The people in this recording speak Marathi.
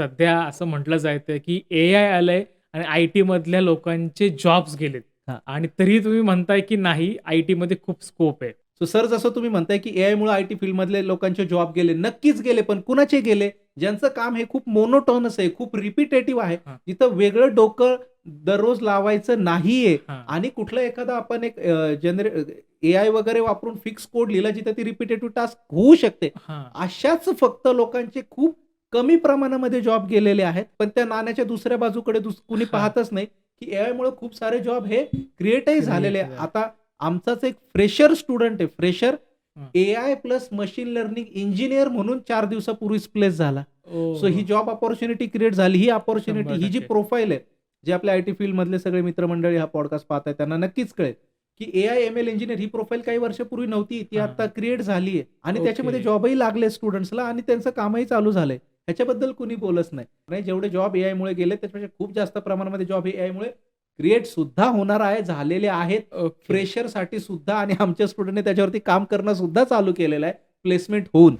सध्या असं म्हटलं जायचं की एआय आलंय आणि आय-टी मधल्या लोकांचे जॉब्स गेलेत. हां. आणि तरीही तुम्ही म्हणताय की नाही आय-टीमध्ये खूप स्कोप आहे. सो सर जसं तुम्ही म्हणताय की एआयमुळे आय-टी फील्डमधले लोकांचे जॉब गेले. नक्कीच गेले. पण कुणाचे गेले? ज्यांचं काम हे खूप मोनोटोनस आहे, खूप रिपिटेटिव्ह आहे. हां. जिथं वेगळं डोकं दररोज लावायचं नाहीये हां. आणि कुठलं एखादं आपण एक जनरे एआय वगैरे वापरून फिक्स कोड लिहिला जिथं ती रिपिटेटिव्ह टास्क होऊ शकते. हां. अशाच फक्त लोकांचे खूप कमी प्रमाणामध्ये जॉब गेलेले आहेत. पण त्या नाण्याच्या दुसऱ्या बाजूकडे कुणी. पाहतच नाही, की एआयमुळे खूप सारे जॉब हे क्रिएटही झालेले. आता आमचाच एक फ्रेशर स्टुडंट आहे. Fresher. AI plus machine learning engineer म्हणून 4 दिवसापूर्वीच प्लेस झाला. सो ही! जॉब अपॉर्च्युनिटी क्रिएट झाली. ही अपॉर्च्युनिटी ही जी 100% प्रोफाईल आहे, जे आपल्या आय-टी फील्डमधले सगळे मित्रमंडळी हा पॉडकास्ट पाहतायत त्यांना नक्कीच कळेल, की एआय एम-एल इंजिनिअर ही प्रोफाईल काही वर्षापूर्वी नव्हती. ती. आता क्रिएट झाली आहे आणि त्याच्यामध्ये. जॉबही लागले स्टुडंट्सला आणि त्यांचं कामही चालू झालंय. ह्याच्याबद्दल कुणी बोलत नाही. नाही जेवढे जॉब एआयमुळे गेले त्याच्यापेक्षा खूप जास्त प्रमाणामध्ये जॉब एआयमुळे क्रिएट सुद्धा होणार आहे, झालेले आहेत. फ्रेशरसाठी सुद्धा आणि आमच्या स्टुडंटने त्याच्यावरती काम करणं सुद्धा चालू केलेलं आहे प्लेसमेंट होऊन.